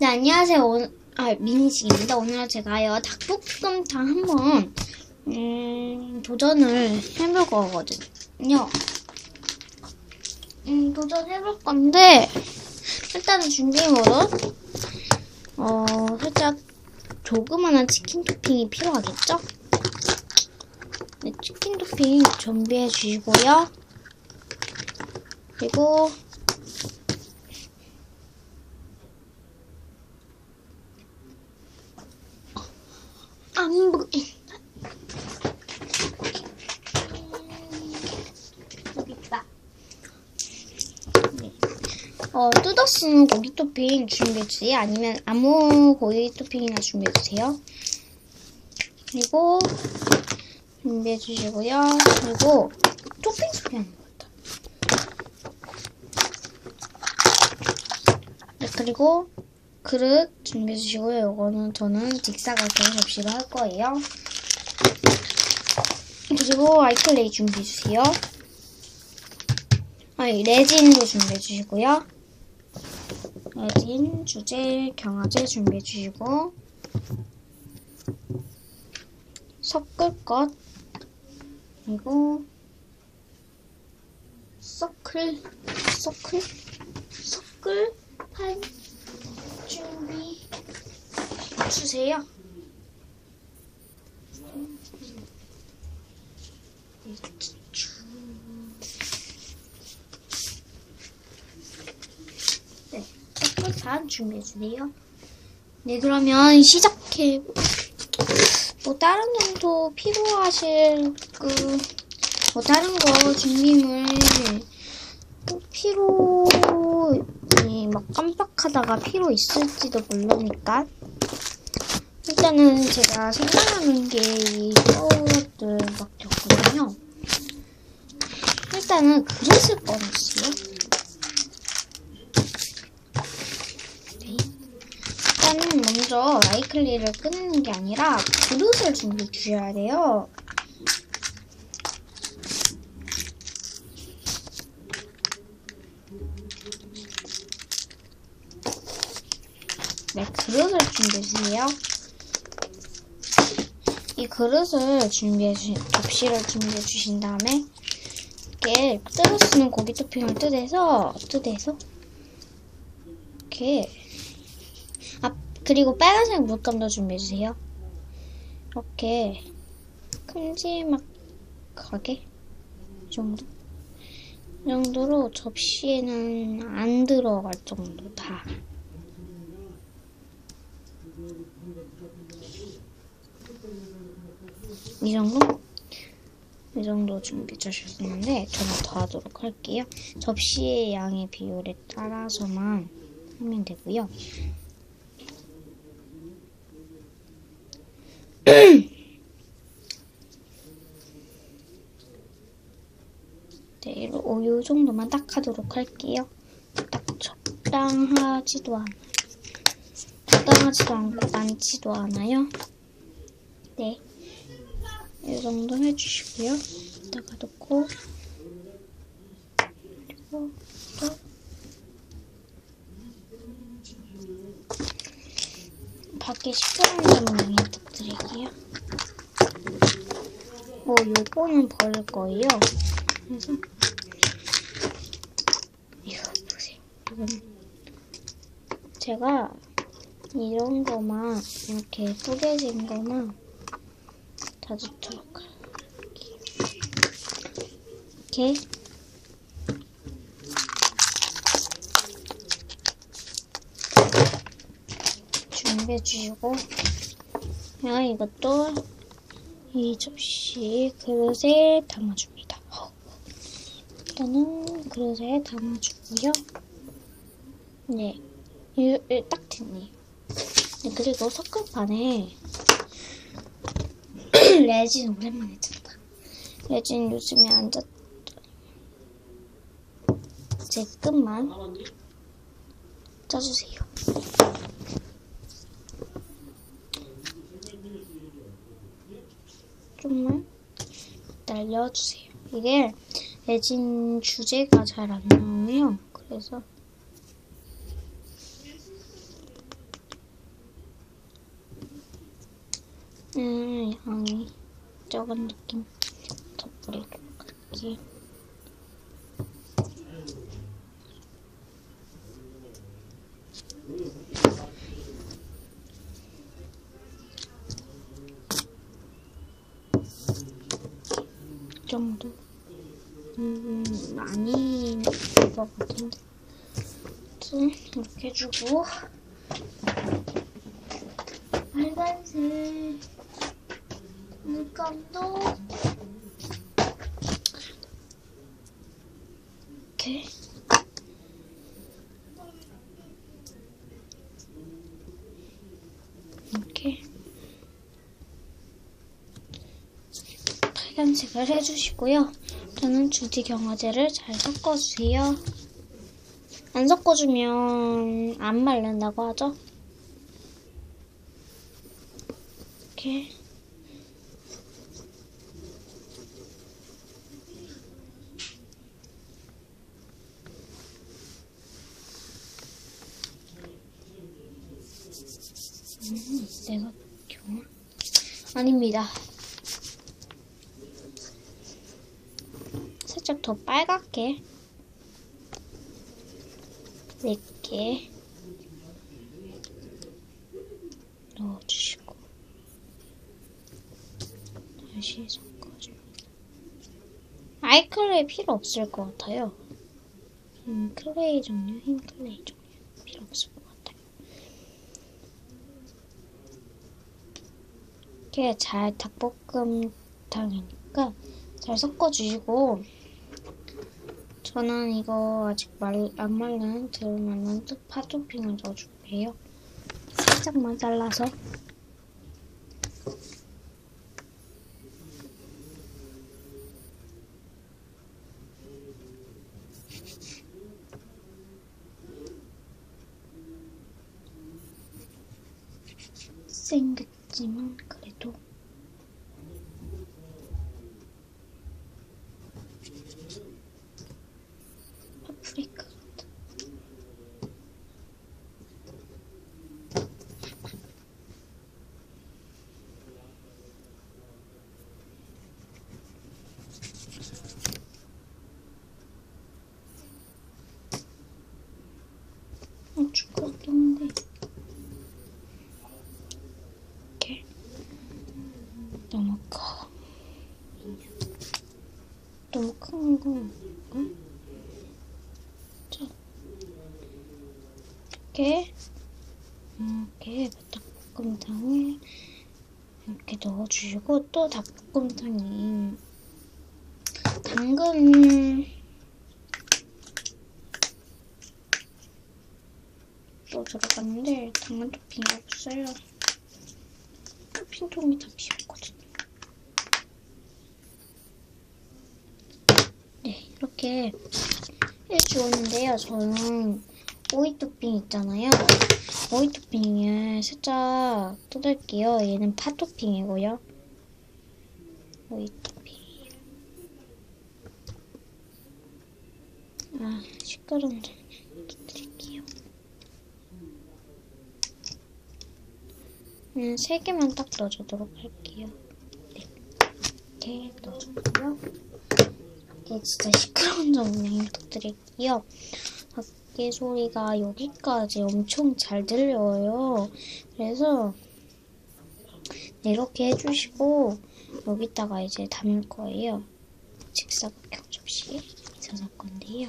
네, 안녕하세요. 오늘, 아, 미니식입니다. 오늘 제가요, 닭볶음탕 한번, 음, 도전을 해볼 거거든요. 음, 도전해볼 건데, 일단은 준비물은, 어, 살짝 조그만한 치킨 토핑이 필요하겠죠? 네, 치킨 토핑 준비해 주시고요. 그리고, 안 보인다. 여기 있다. 네. 어, 뜯어 쓰는 고기 토핑 준비해주세요. 아니면 아무 고기 토핑이나 준비해주세요. 그리고 준비해주시고요. 그리고 토핑 소개하는 것 같다. 네, 그리고 그릇 준비해 주시고요. 이거는 저는 직사각형 접시로 할 거예요. 그리고 아이클레이 준비해 주세요. 아니, 레진도 준비해 주시고요. 레진, 주제, 경화제 준비해 주시고 섞을 것 그리고 서클, 서클, 서클 한 준비 주세요. 네, 반 준비해 주세요. 네, 그러면 시작해. 뭐 다른 정도 필요하실 그 뭐 다른 거 준비물 꼭 필요 이막 깜빡하다가 필요 있을지도 모르니까 일단은 제가 생각나는 게 이것들밖에 없거든요. 일단은 그릇을 꺼냈어요. 네. 일단은 먼저 라이클리를 끄는 게 아니라 그릇을 준비해 주셔야 돼요. 네, 그릇을 준비해 주세요. 이 그릇을 준비해 주신, 접시를 준비해 주신 다음에, 이렇게 뜯어 쓰는 고기 토핑을 뜯어서, 뜯어서, 이렇게, 아, 그리고 빨간색 물감도 준비해 주세요. 이렇게, 큼지막하게, 이 정도. 이 정도로 접시에는 안 들어갈 정도 다. 이 정도? 이 정도 준비해 주셨는데 저는 더 하도록 할게요. 접시의 양의 비율에 따라서만 하면 되고요. 네, 이요 정도만 딱 하도록 할게요. 딱 적당하지도 않아요. 적당하지도 않고 많지도 않아요. 네. 이 정도 해주시고요. 이따가 넣고 그리고 또 밖에 시끄러운 점 양해 부탁드릴게요. 뭐 요거는 버릴 거예요. 그래서 이거 보세요. 이건 제가 이런 거만 이렇게 뿌개진 거만 닫도록 할게요. 이렇게 준비해 주시고 그냥 이것도 이 접시 그릇에 담아줍니다. 일단은 그릇에 담아주고요. 네, 딱 됐네요. 네, 그리고 석굴판에 레진 오랜만에 잤다. 레진 요즘에 안 잤다. 이제 끝만 짜주세요. 좀만 날려주세요. 이게 레진 주제가 잘 안 나오네요. 그래서 음, 양이 적은 느낌 덧뿌리도록 할게요. 이 정도? 음, 많이 것 같은데. 이렇게 해주고 빨간색 물감도 이렇게 이렇게 빨간색을 해주시고요. 저는 주디 경화제를 잘 섞어주세요. 안 섞어주면 안 마른다고 하죠. 이렇게 음, 내가 경화 아닙니다. 살짝 더 빨갛게 이렇게 넣어주시고 다시 섞어줍니다. 아이 클레이 필요 없을 것 같아요. 음, 클레이 종류, 흰 클레이 종류 필요 없을 것 같아요. 이게 잘 닭볶음탕이니까 잘 섞어주시고 저는 이거 아직 말, 안 말른 덜 말른 파 토핑을 넣어줄게요. 살짝만 잘라서. 생겼지만 그래도 파프리카 같아. 어, 죽었던데. 이렇게 너무 커. 너무 큰 거. 응? 자, 이렇게 이렇게 닭볶음탕을 이렇게 넣어주시고 또 닭볶음탕이 당근 또 들어갔는데 당근 토핑이 없어요. 토핑통이 다 비었거든요. 네, 이렇게 해주었는데요. 저는 오이 토핑 있잖아요. 오이 토핑을 살짝 뜯을게요. 얘는 파 토핑이고요. 오이 토핑. 아, 시끄러운데. 뜯을게요. 음, 세 개만 딱 넣어주도록 할게요. 네. 이렇게 넣어주고요. 이게 진짜 시끄러운 점 양해 부탁드릴게요. 밖에 소리가 여기까지 엄청 잘 들려요. 그래서 네, 이렇게 해주시고 여기다가 이제 담을 거예요. 직사각형 접시에 있어서 건데요.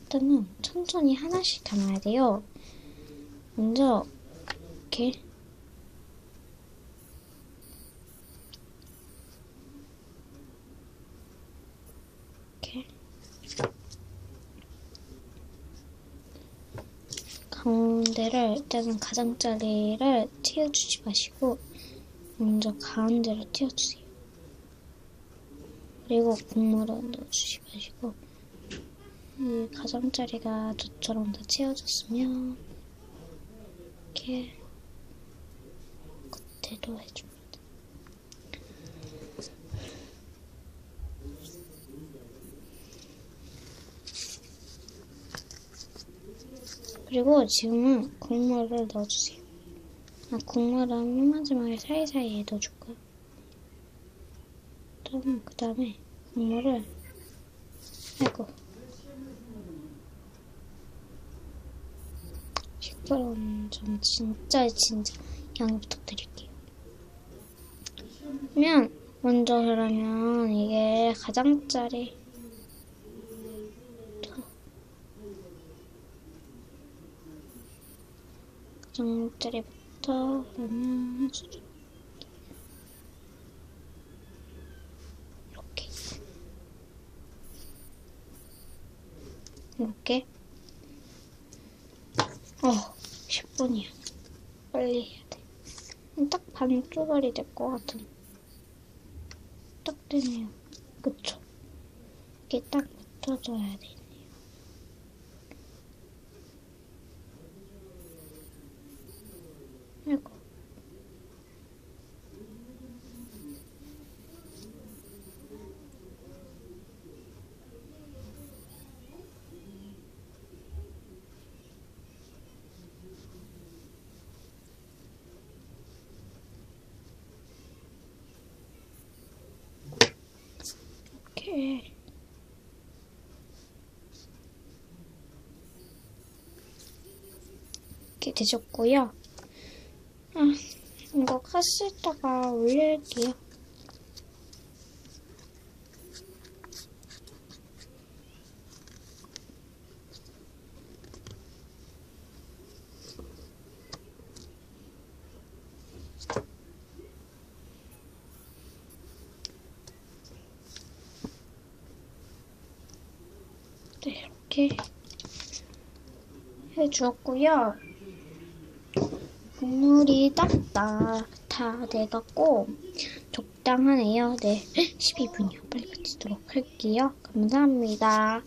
일단은 천천히 하나씩 담아야 돼요. 먼저 이렇게 가운데를 일단은 가장자리를 튀어주지 마시고 먼저 가운데를 튀어주세요. 그리고 국물을 넣어주지 마시고 이 가장자리가 저처럼 다 채워졌으면 이렇게 겉에도 해줍니다. 그리고 지금은 국물을 넣어주세요. 아, 국물은 맨 마지막에 사이사이에 넣어줄까요? 일단 그 다음에 국물을 아이고 10g 좀 진짜 진짜 양해 부탁드릴게요. 그러면 먼저 그러면 이게 가장짜리 가장짜리부터 그러면 수저 이렇게. 이렇게? 어 10분이야. 빨리 해야 돼딱 반 쪼가리 될것 같은. 딱 되네요. 그쵸? 이게 딱 붙어줘야 되 이렇게 되셨고요. 아, 이거 카스에다가 올릴게요. 네, 이렇게 해주었고요. 국물이 딱 다, 다 돼갖고 적당하네요. 네, 12분이요. 빨리 마치도록 할게요. 감사합니다.